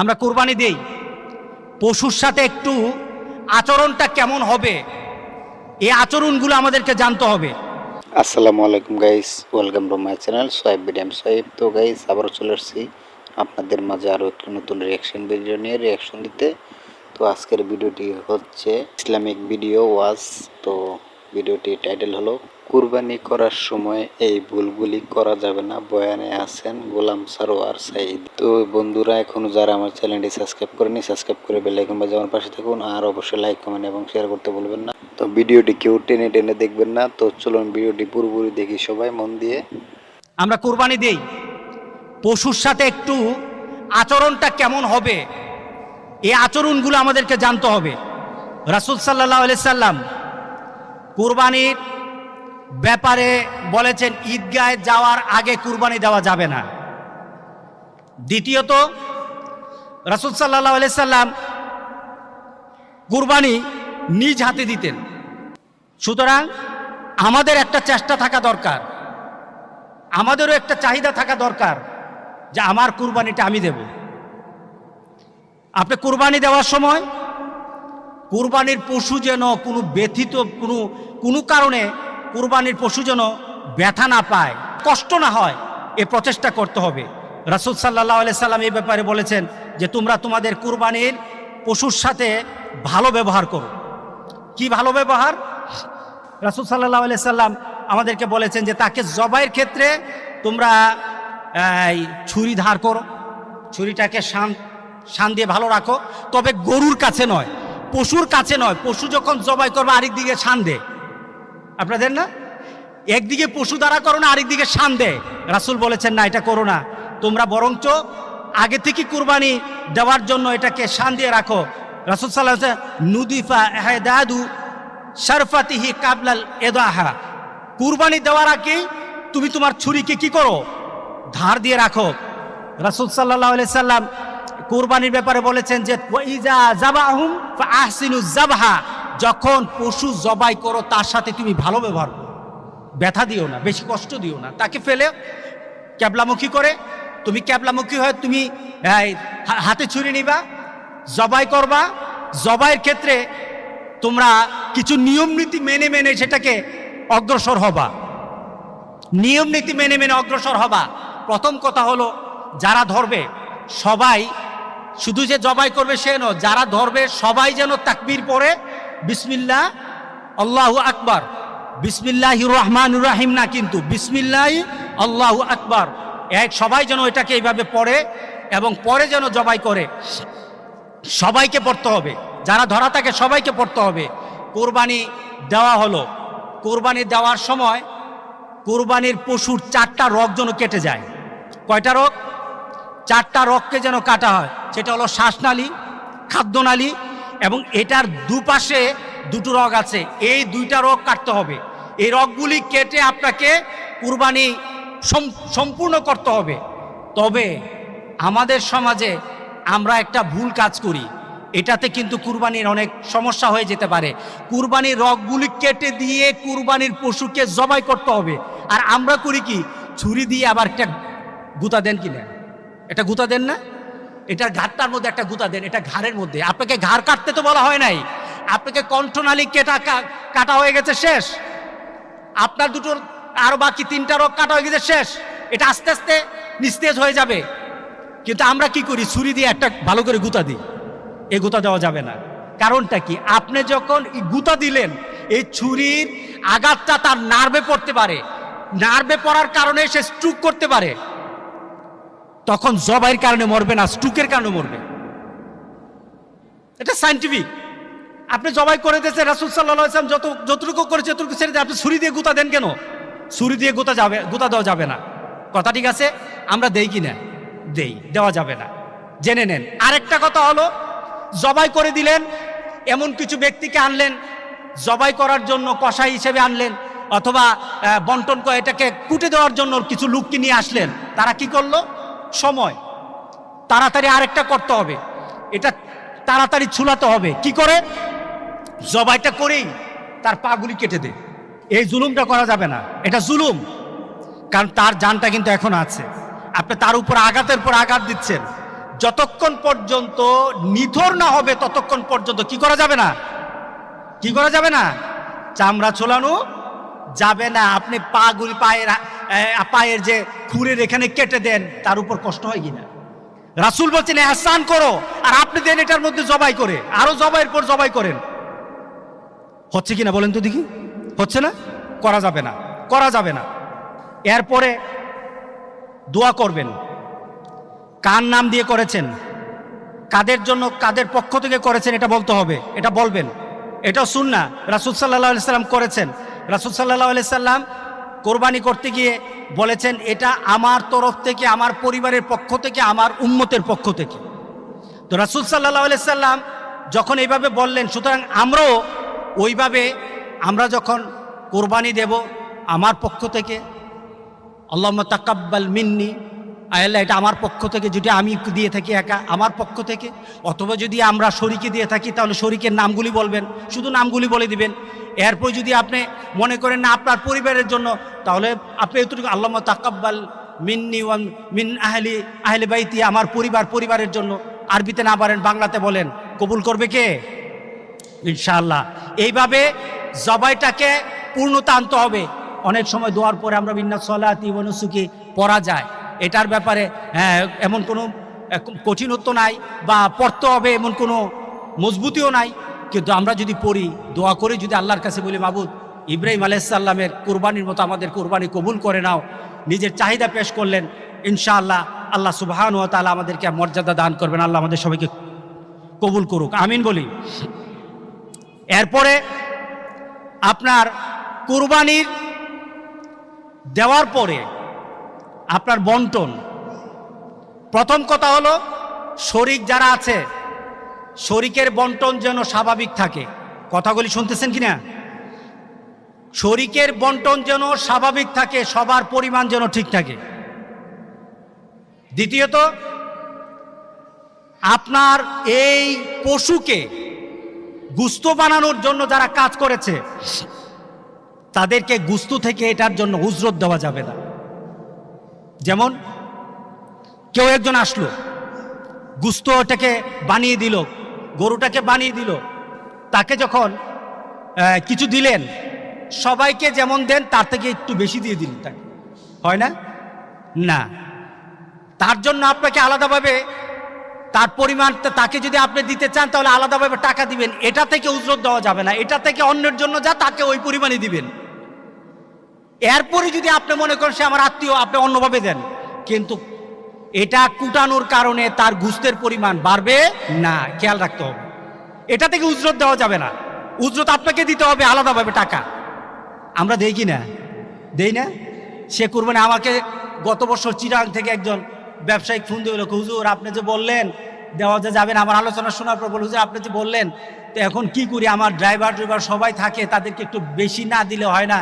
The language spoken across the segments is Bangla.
আমরা কোরবানি দেই। পশুর সাথে একটু আচরণটা কেমন হবে? এই আচরণগুলো আমাদেরকে জানতে হবে। আসসালামু আলাইকুম guys welcome to my channel Shoaib BDM Shoaib তো গাইস আবারও চলে আসছি আপনাদের মাঝে আরও একটি নতুন রিয়াকশন ভিডিও নিয়ে রিয়াকশন দিতে। তো, আজকের ভিডিওটি হচ্ছে ইসলামিক ভিডিও ওয়াজ তো ভিডিওটি টাইটেল হলো, কুরবানি করার সময় এই ভুলগুলি করা যাবে না বয়ানে আছেন গোলাম সারোয়ার সাইদ তো বন্ধুরা, এখনও যারা আমার চ্যানেলটি সাবস্ক্রাইব করেনি সাবস্ক্রাইব করে বেল আইকন বাজে আমার পাশে থাকুন, আর অবশ্যই লাইক, কমেন্ট এবং শেয়ার করতে ভুলবেন না। তো ভিডিওটি কেউ টেনে টেনে দেখবেন না, তো চলুন ভিডিওটি পুরোপুরি দেখি সবাই মন দিয়ে। আমরা কোরবানি দেই। পশুর সাথে একটু আচরণটা কেমন হবে? এই আচরণগুলো আমাদেরকে জানতে হবে। রাসুল সাল্লাহ সাল্লাম কুরবানির ব্যাপারে বলেছেন ঈদগায় যাওয়ার আগে কুরবানি দেওয়া যাবে না। দ্বিতীয়ত, রাসুল সাল্লাহ সাল্লাম কুরবানি নিজ হাতে দিতেন। সুতরাং আমাদের একটা চেষ্টা থাকা দরকার। আমাদেরও একটা চাহিদা থাকা দরকার যে আমার কুরবানিটা আমি দেব। আপনি কুরবানি দেওয়ার সময় কুরবানির পশু যেন কোনো ব্যথিত, কোনো কোনো কারণে কুরবানির পশু যেন ব্যথা না পায়, কষ্ট না হয়, এ প্রচেষ্টা করতে হবে। রাসুল সাল্লাহ আলাই সাল্লাম এই ব্যাপারে বলেছেন যে, তোমরা তোমাদের কুরবানির পশুর সাথে ভালো ব্যবহার করো। কি ভালো ব্যবহার? রাসুল সাল্লাহ আলাই সাল্লাম আমাদেরকে বলেছেন যে, তাকে জবাইয়ের ক্ষেত্রে তোমরা ছুরি ধার করো। ছুরিটাকে শান শান দিয়ে ভালো রাখো। তবে গরুর কাছে নয়। পশুর কাছে নয়, পশু যখন জবাই করবে, আরেক দিকে শান দে। আপনাদের না? একদিকে পশু দ্বারা করো না, আরেক দিকে শান দে। রাসুল বলেছেন, না, এটা করো না। তোমরা বরঞ্চ আগে থেকে কুরবানি দেওয়ার জন্য এটাকে শান দিয়ে রাখো। রাসুল সাল্লাহ নুদিফা এহেদাদু শরফাতিহি কাবলাল এদাহা কুরবানি দেওয়ার আগে তুমি তোমার ছুরিকে কি করো? ধার দিয়ে রাখো। রাসুল সাল্লাহ সাল্লাম কুরবানির ব্যাপারে বলেছেন যে জাবাহুম জাবহা যখন পশু জবাই করো, তার সাথে তুমি ভালো ব্যবহার করো। ব্যথা দিও না, বেশি কষ্ট দিও না। তাকে ফেলে ক্যাবলামুখী করে। তুমি ক্যাবলামুখী হয়ে তুমি হাতে ছুরি নিবা, জবাই করবা। জবাইয়ের ক্ষেত্রে তোমরা কিছু নিয়ম নীতি মেনে মেনে সেটাকে অগ্রসর হবা। নিয়ম নীতি মেনে মেনে অগ্রসর হবা। প্রথম কথা হলো, যারা ধরবে, সবাই শুধু যে জবাই করবে সে নয়, যারা ধরবে, সবাই যেন তাকবির পড়ে, বিসমিল্লাহ, আল্লাহু আকবার বিসমিল্লাহ রহমান রাহিম না কিন্তু, বিসমিল্লাহ, আল্লাহু আকবার। এক, সবাই যেন এটাকে এইভাবে পড়ে এবং পরে যেন জবাই করে, সবাইকে পড়তে হবে। যারা ধরা থাকে, সবাইকে পড়তে হবে। কোরবানি দেওয়া হলো। কোরবানি দেওয়ার সময় কোরবানির পশুর চারটা রগ যেন কেটে যায়। কয়টা রোগ? চারটা রগকে যেন কাটা হয়, সেটা হলো শ্বাসনালী, খাদ্যনালী এবং এটার দুপাশে দুটো রগ আছে। এই দুইটা রগ কাটতে হবে। এই রগগুলি কেটে আপনাকে কুরবানি সম্পূর্ণ করতে হবে। তবে আমাদের সমাজে আমরা একটা ভুল কাজ করি। এটাতে কিন্তু কুরবানির অনেক সমস্যা হয়ে যেতে পারে। কুরবানির রগগুলি কেটে দিয়ে কুরবানির পশুকে জবাই করতে হবে। আর আমরা করি কি? ছুরি দিয়ে আবার একটা গুতা দেন কিনা। এটা গুতা দেন না? এটা ঘাটটার মধ্যে একটা গুতা দেন, এটা ঘাড়ের মধ্যে। আপনাকে ঘাড় কাটতে তো বলা হয় নাই। আপনাকে কণ্ঠনালী কেটা কাটা হয়ে গেছে শেষ। আপনার দুটোর আরও বাকি তিনটা রোগ কাটা হয়ে গেছে শেষ। এটা আস্তে আস্তে নিস্তেজ হয়ে যাবে। কিন্তু আমরা কি করি? ছুরি দিয়ে একটা ভালো করে গুতা দিই। এ গুতা দেওয়া যাবে না। কারণটা কি? আপনি যখন গুতা দিলেন, এই ছুরির আঘাতটা তার নার্ভে পড়তে পারে। নার্ভে পড়ার কারণে সে স্ট্রুক করতে পারে। তখন জবাইয়ের কারণে মরবে না, স্টুকের কারণে মরবে। এটা সাইন্টিফিক আপনি জবাই করে দিয়েছেন, রাসুল সাল্লাহ ইসলাম যত যতটুকু করেছে যতটুকু ছেড়ে দিয়ে আপনি ছুরি দিয়ে গুতা দেন কেন? ছুরি দিয়ে গুতা যাবে গুতা দেওয়া যাবে না। কথা ঠিক আছে? আমরা দেই কি না? দেই, দেওয়া যাবে না। জেনে নেন। আরেকটা কথা হলো, জবাই করে দিলেন, এমন কিছু ব্যক্তিকে আনলেন, জবাই করার জন্য কষাই হিসেবে আনলেন, অথবা বন্টন করে এটাকে কুটে দেওয়ার জন্য কিছু লোককে নিয়ে আসলেন। তারা কি করল? সময়। তাড়াতাড়ি আরেকটা করতে হবে। এটা তাড়াতাড়ি ছুলাতে হবে। কি করে? জবাইটা করেই তার পাগুলি কেটে দে। এই জুলুমটা করা যাবে না। এটা জুলুম। কারণ তার জানটা কিন্তু এখন আছে। আপনি তার উপর আঘাতের পর আঘাত দিচ্ছেন। যতক্ষণ পর্যন্ত নিথর না হবে ততক্ষণ পর্যন্ত কি করা যাবে না? কি করা যাবে না? চামড়া ছোলানো যাবে না। আপনি পাগুলি আহ, পায়ের যে খুরের এখানে কেটে দেন, তার উপর কষ্ট হয় কিনা? রাসুল বলছেন, এহসান করো, আর আপনি দেন এটার মধ্যে জবাই করে, আরও জবাইয়ের পর জবাই করেন। হচ্ছে কিনা বলেন তো দেখি? হচ্ছে না? করা যাবে না, করা যাবে না। এরপরে দোয়া করবেন। কার নাম দিয়ে করেছেন? কাদের জন্য কাদের পক্ষ থেকে করেছেন এটা বলতে হবে, এটা বলবেন। এটাও শুন না রাসুল সাল্লাহ সাল্লাম করেছেন। রাসুল সাল্লাহ সাল্লাম কোরবানি করতে গিয়ে বলেছেন, এটা আমার তরফ থেকে, আমার পরিবারের পক্ষ থেকে, আমার উম্মতের পক্ষ থেকে। তো রাসুল সাল্লাহ সাল্লাম যখন এইভাবে বললেন, সুতরাং আমরাও ওইভাবে, আমরা যখন কোরবানি দেব আমার পক্ষ থেকে আল্লাহ তাকাব্বাল মিন্নি আয়াল্লাহ এটা আমার পক্ষ থেকে, যদি আমি দিয়ে থাকি একা, আমার পক্ষ থেকে, অথবা যদি আমরা শরীকে দিয়ে থাকি, তাহলে শরীকের নামগুলি বলবেন। শুধু নামগুলি বলে দিবেন। এরপর যদি আপনি মনে করেন না আপনার পরিবারের জন্য তাহলে আপনি এতটুকু আল্লাহ তাকাব্বাল মিন্নি ওয়ান মিন আহলি আহলে বাইতি আমার পরিবার পরিবারের জন্য আরবিতে না পারেন বাংলাতে বলেন। কবুল করবে কে? ইনশাআল্লাহ। এইভাবে জবাইটাকে পূর্ণতা আনতে হবে। অনেক সময় দোয়ার পরে আমরা বিন্না সলাতি বনসুকি পড়া যায়। এটার ব্যাপারে হ্যাঁ, এমন কোনো কঠিনত্ব নাই বা পড়তে হবে এমন কোনো মজবুতিও নাই। কিন্তু আমরা যদি পড়ি, দোয়া করে যদি আল্লাহর কাছে বলি, মাবুদ, ইব্রাহিম আলাইসাল্লামের কোরবানির মতো আমাদের কোরবানি কবুল করে নাও, নিজের চাহিদা পেশ করলেন, ইনশাআল্লাহ আল্লাহ সুবাহান ও তালা আমাদেরকে মর্যাদা দান করবেন, আল্লাহ আমাদের সবাইকে কবুল করুক। আমিন বলি। এরপরে আপনার কুরবানির দেওয়ার পরে আপনার বন্টন। প্রথম কথা হলো, শরিক যারা আছে শরিকের বন্টন যেন স্বাভাবিক থাকে। কথাগুলি শুনতেছেন কিনা? শরিকের বন্টন যেন স্বাভাবিক থাকে, সবার পরিমাণ যেন ঠিক থাকে। দ্বিতীয়ত, আপনার এই পশুকে গুস্ত বানানোর জন্য যারা কাজ করেছে, তাদেরকে গুস্ত থেকে এটার জন্য উজরত দেওয়া যাবে না। যেমন, কেউ একজন আসলো, গুস্ত ওটাকে বানিয়ে দিল গরুটাকে বানিয়ে দিল। তাকে যখন কিছু দিলেন, সবাইকে যেমন দেন, তার থেকে একটু বেশি দিয়ে দিলেন তাকে। হয় না? না। তার জন্য আপনাকে আলাদাভাবে, তার পরিমাণ তাকে যদি আপনি দিতে চান, তাহলে আলাদাভাবে টাকা দিবেন। এটা থেকে উজরত দেওয়া যাবে না। এটা থেকে অন্যের জন্য যা, তাকে ওই পরিমাণে দিবেন। এরপরে যদি আপনি মনে করেন, সে আমার আত্মীয়, আপনি অন্যভাবে দেন। কিন্তু এটা কুটানোর কারণে তার গুস্তের পরিমাণ বাড়বে না। খেয়াল রাখতে হবে। এটা থেকে উজরত দেওয়া যাবে না। উজরত আপনাকে দিতে হবে আলাদাভাবে টাকা। আমরা দেই কি না? দেই না? সে করবেন আমাকে গত বছর চিরাং থেকে একজন ব্যবসায়িক ফোন দিয়ে হুজুর, আপনি যে বললেন দেওয়া যে যাবেন আমার আলোচনা শোনার পর বলল, হুজুর, আপনি যে বললেন, তো এখন কি করি? আমার ড্রাইভার ড্রাইভার সবাই থাকে, তাদেরকে একটু বেশি না দিলে হয় না?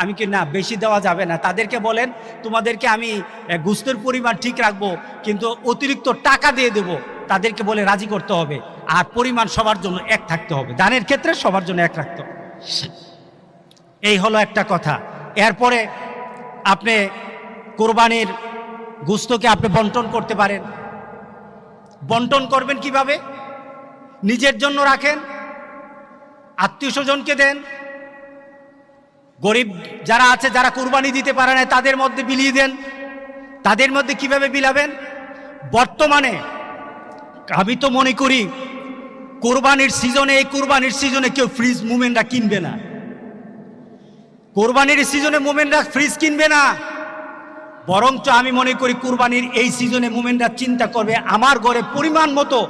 আমি কি, না, বেশি দেওয়া যাবে না। তাদেরকে বলেন, তোমাদেরকে আমি গুস্তের পরিমাণ ঠিক রাখব, কিন্তু অতিরিক্ত টাকা দিয়ে দেবো। তাদেরকে বলে, রাজি করতে হবে। আর পরিমাণ সবার জন্য এক থাকতে হবে। দানের ক্ষেত্রে সবার জন্য এক রাখতে হবে। এই হলো একটা কথা। এরপরে আপনি কোরবানির গুস্তকে আপনি বন্টন করতে পারেন। বন্টন করবেন কীভাবে? নিজের জন্য রাখেন, আত্মীয় স্বজনকে দেন। গরিব যারা আছে, যারা কোরবানি দিতে পারে না, তাদের মধ্যে বিলিয়ে দেন। তাদের মধ্যে কীভাবে বিলাবেন? বর্তমানে, আমি তো মনে করি, কোরবানির সিজনে, এই কোরবানির সিজনে কেউ ফ্রিজ মুভমেন্টরা কিনবে না। কোরবানির সিজনে মোমেনরা ফ্রিজ কিনবে না। বরঞ্চ আমি মনে করি কোরবানির এই সিজনে মোমেনরা চিন্তা করবে, আমার ঘরে পরিমাণ মতো,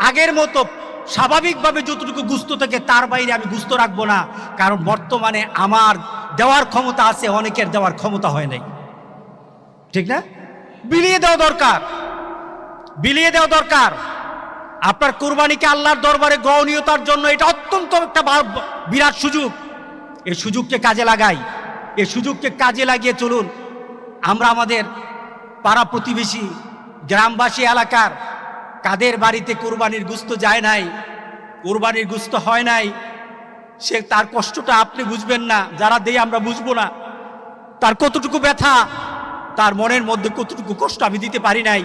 আগের মতো, স্বাভাবিকভাবে যতটুকু গুস্ত থেকে তার বাইরে আমি গুস্ত রাখব না। কারণ বর্তমানে আমার দেওয়ার ক্ষমতা আছে, অনেকের দেওয়ার ক্ষমতা হয় নাই। ঠিক না? বিলিয়ে দেওয়া দরকার। বিলিয়ে দেওয়া দরকার। আপনার কোরবানিকে আল্লাহর দরবারে গ্রহণীয়তার জন্য এটা অত্যন্ত একটা বিরাট সুযোগ। এই সুযোগকে কাজে লাগাই। এই সুযোগকে কাজে লাগিয়ে চলুন। আমরা আমাদের পাড়া প্রতিবেশী গ্রামবাসী এলাকার কাদের বাড়িতে কোরবানির গুস্ত যায় নাই, কোরবানির গুস্ত হয় নাই, সে তার কষ্টটা আপনি বুঝবেন না, যারা দেই আমরা বুঝব না। তার কতটুকু ব্যথা, তার মনের মধ্যে কতটুকু কষ্ট আমি দিতে পারি নাই,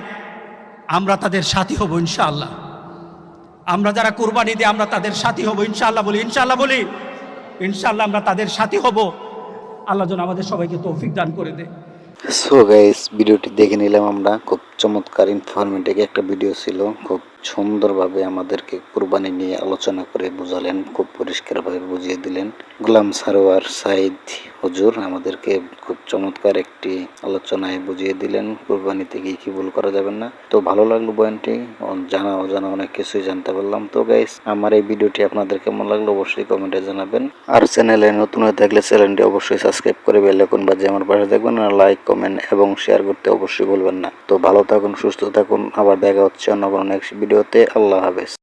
আমরা তাদের সাথী হব ইনশাআল্লাহ। আমরা যারা কোরবানি দিই, আমরা তাদের সাথী হব ইনশাআল্লাহ বলি ইনশাআল্লাহ বলি, ইনশাআল্লাহ আমরা তাদের সাথী হব। আল্লাহ যেন আমাদের সবাইকে তৌফিক দান করে দেয়। সো গাইস ভিডিওটি দেখে নিলাম আমরা। খুব চমৎকার ইনফরমেটিভ একটা ভিডিও ছিল। খুব সুন্দরভাবে আমাদেরকে কুরবানি নিয়ে আলোচনা করে বুঝালেন, খুব পরিষ্কারভাবে বুঝিয়ে দিলেন। গোলাম সারোয়ার সাইদ হুজুর আমাদেরকে খুব চমৎকার একটি আলোচনায় বুঝিয়ে দিলেন, কুরবানিতে কি কি ভুল করা যাবে না। তো ভালো লাগল বয়ানটি জানা অজানা অনেক কিছুই জানতে পারলাম। তো গাইস আমার এই ভিডিওটি আপনাদের কেমন লাগল অবশ্যই কমেন্টে জানাবেন। আর চ্যানেলে নতুন হয়ে থাকলে চ্যানেলটি অবশ্যই সাবস্ক্রাইব করে বেল বাজে আমার পাশে থাকবেন। আর লাইক কমেন্ট এবং শেয়ার করতে অবশ্যই ভুলবেন না। তো ভালো থাকুন সুস্থ থাকুন আবার দেখা হচ্ছে অন্য কোনো নেক্সট ভিডিওতে আল্লাহ হাফেজ।